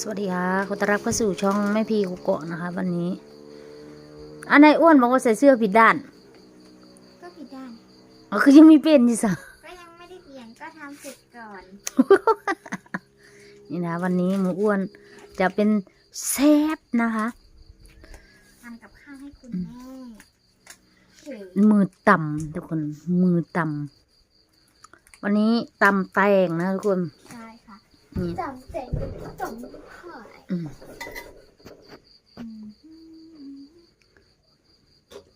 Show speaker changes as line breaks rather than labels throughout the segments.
สวัสดีค่ะขอต้อนรับเข้าสู่ช่องแม่พีกุโกะนะคะ วันนี้ อันไหนอ้วนบอกว่าใส่เสื้อผิดด้าน
ก็ผิดด้าน
อ๋อ คือยังมีเป็นอยู่สะ
ก็ยังไม่ได้เปลี่ยนก็ทำเสร็จก่อน
นี่นะวันนี้หมูอ้วนจะเป็นเซฟนะคะ
ทำกับข้าวให้คุณแม่ถือ
มือต่ำทุกคน มือต่ำวันนี้ตำแตงนะทุกคน
ใช่ค่ะ
นี่
จำเสร็จจำขาย
อืม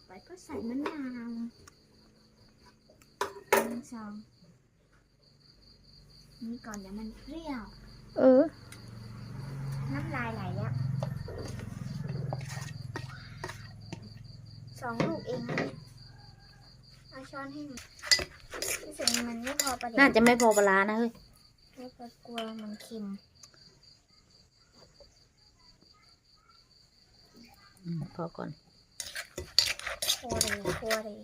ไปก็ใส่มะนาวหนึ่งสองนี่ก่อนเดี๋ยวมันเปรี้ยว
เออ
น้ำลายไหลแล้วสองลูกเองนะเนี่ยเอาช้อนให้หน่อยรู้สึกมันไม่พอประเดี๋ยว
น่าจะไม่พอปลาร้านะเฮ้ย
ไม่ ก็กลัวมันเค็ม
อืมพอก่อน
โคเลยโคเลย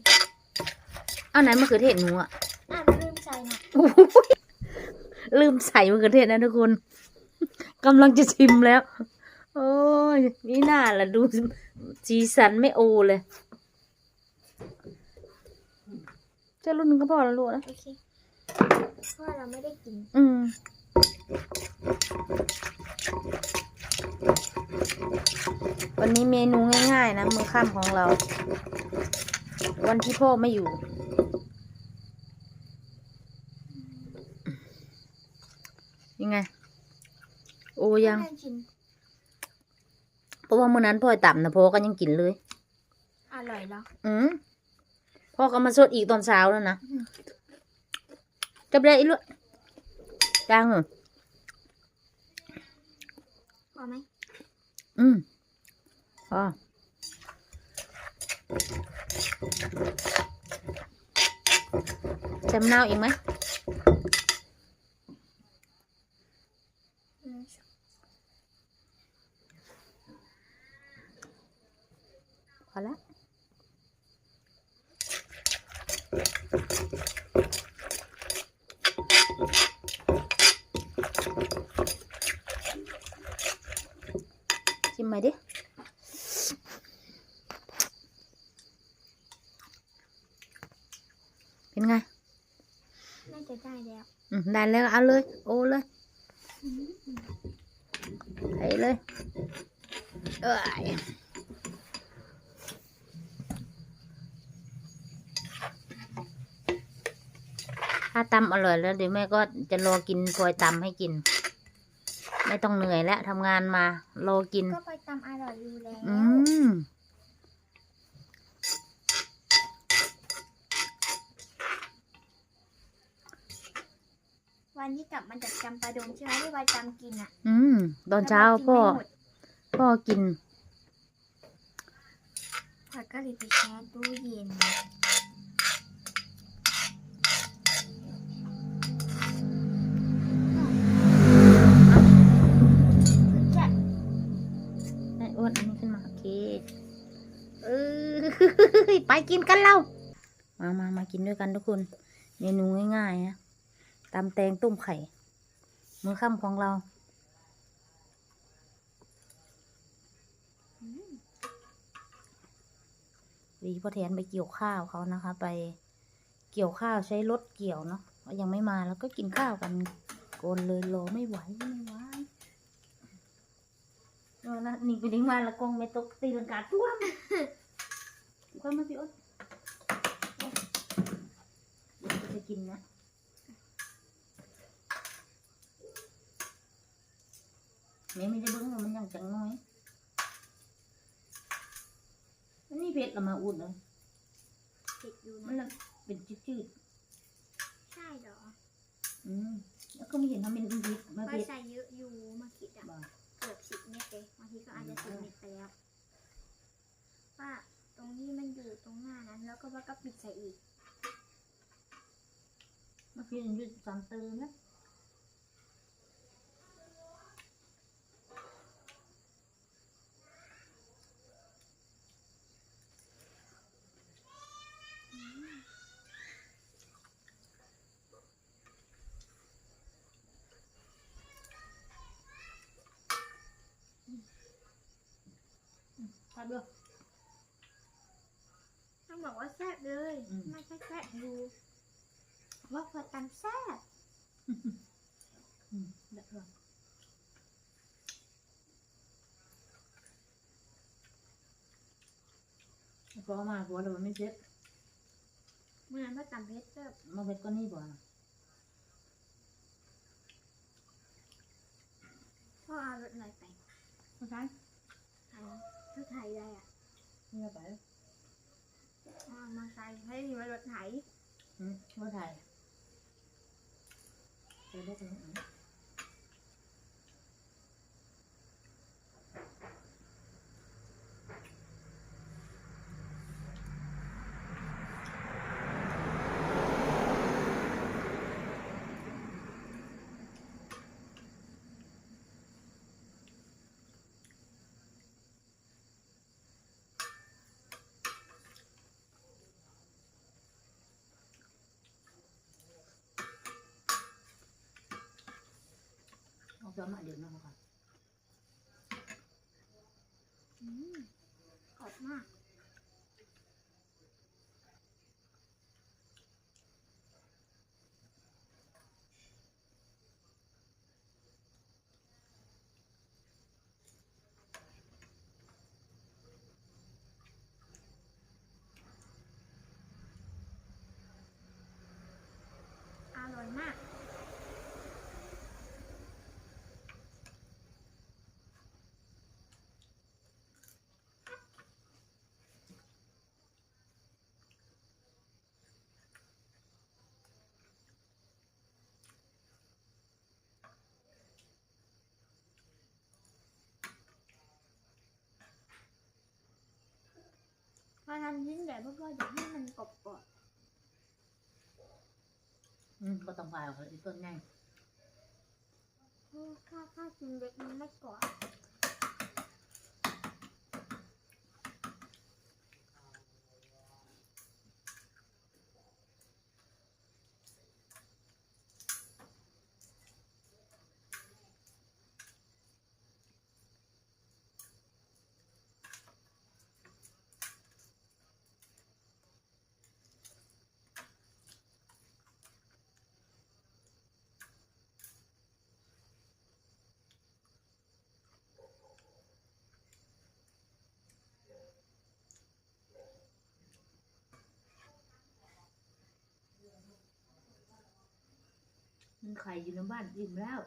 เอาไหนมะเขือเทศหนูอะ
อะลืมใส่หน่อย
โอ้ยลืมใส่มะเขือเทศนะทุกคนกำลังจะชิมแล้ว โอ้ยนี่น่าละดูสีสันไม่โอเลยเจ้ารุ่นหนึงก็พอแล้วลูกนะ
โอเคเพราะว่าเราไม่ได้กิน
อืมวันนี้เมนูง่ายๆ นะมือข้ามของเรา วันที่พ่อไม่อยู่ ยังไง โอ้ยัง
ไม่ได้กิน
เพราะว่ามื้อนั้นพ่อต่ำนะพ่อก็ยังกินเลย
อร่อยเหรอ
อืมพ่อก็มาสดอีกตอนเช้าแล้วนะ จับได้อีกลูกยังเหรอ
พอไหม
อืมพอจำเนาอีกไหม
หนึ่งสอง
พอละ ชิมไหมดิเป็นไง
น่าจะได้แล้ว
อืมได้แล้วเอาเลย โอ้เลยไปเลยเอ้ยถ้าตำอร่อยแล้วเดี๋ยวแม่ก็จะรอกินพลอยตำให้กิน ไม่ต้องเหนื่อยแล้วทำงานมารอกิน
ก็ไป ตำอร่อยอยู่แล้ว
อืม
วันที่กลับมาจากจำปาดงใช่ไหมที่วายจำกินอะ
อืม ตอนเช้าพ่อ พ่อกิน
พอก็เลยไปแช่ตู้เย็น
กินกันเรา มามามากินด้วยกันทุกคนเมนูง่ายๆนะตำแตงต้มไข่ มื้อค่ำของเรา วีพ่อแทนไปเกี่ยวข้าวเขานะคะ ไปเกี่ยวข้าวใช้รถเกี่ยวเนาะยังไม่มาแล้วก็กินข้าวกันโกนเลยรอไม่ไหวไม่ไหวนี่ไปดิ้งมาแล้วกงไม่ตกตีลังกาท่วม ก็มาพี่อ้นเดี๋ยวจะกินนะแม่ไม่ได้เบิ้งว่ามันยังจังน้อยมันนี่เผ็ดละมาอุ่นเลย
ติดอยู่
มัน
นะ
ละเป็นจืด
ใช่เหรอ
ๆอืมแล้วก็ไม่เห็นทำเป็นเผ็ดมา
ก็
เผ็ด
ใส่เยอะอยู่มาคิดอะ
บ่า
เกือบสิบเม็ดเลยบางทีก็อาจจะสิบเม็ด กับปิดใส่อีกเมื่
อกี้ยังยืดสามเตือนนะ快
乐。 อื
ม
ไม่ใช่แซ่บดูว่าพอตันแซ่บ
อืมเด็ดเลยพอมาพอเราไม่เซ็ต
เมื่อนั้นพ่อตำเพชรแซ่บ
มาเพ็ดก็นี่บ่นะ
พ่อเอารถอะไรไป
เข้าใจ
ไทยรถไถอะไรอะ
นี่ไป
พ่อเอา มาใส่ให้มารถไถ
อืมว่าไทยเจอ ลูกนี้อะเอาเสื้อมาเดี๋ยวนะครับ
อืมกรอบมากอร่อยมาก ทำชิ้นใหญ่พ่อก็อยากให้มันกรอบ
อืมก็ต้องฝ่ายออกอีกต้นไง
ๆเพราะถ้าถ้าชิ้นเล็กมันไม่กรอบ
มันไข่อยู่ในบ้านอิ่มแล้ว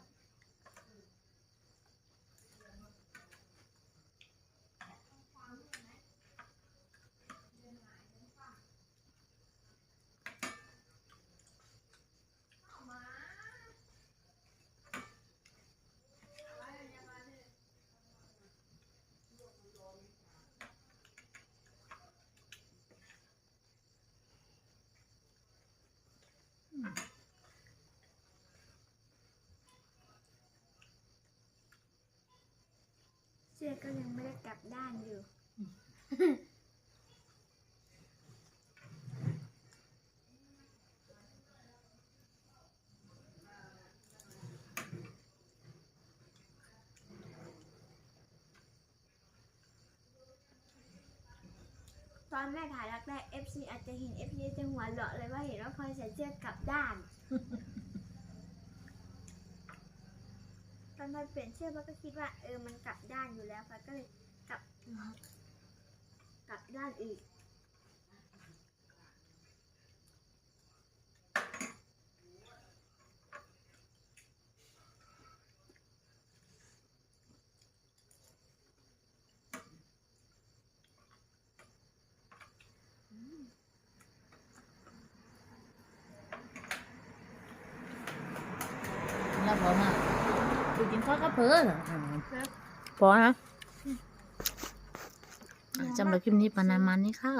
เสื้อก็ยังไม่ได้กลับด้านอยู่ ตอนแม่ถ่ายแรกๆ FC อาจจะเห็น FC จะหัวเราะเลยว่าเห็นว่าพลอยใส่เสื้อกลับด้าน ตอนพลอยเปลี่ยนเสื้อพลอยก็คิดว่าเออมันกลับด้านอยู่แล้วพลอยก็เลยกลับกลับด้านอีก
แล้วพอมา ดูกินข้าวก็เพลินอะ
แล้ว
พอนะอะจำหรับคลิปนี้ประมาณนี้ค่ะ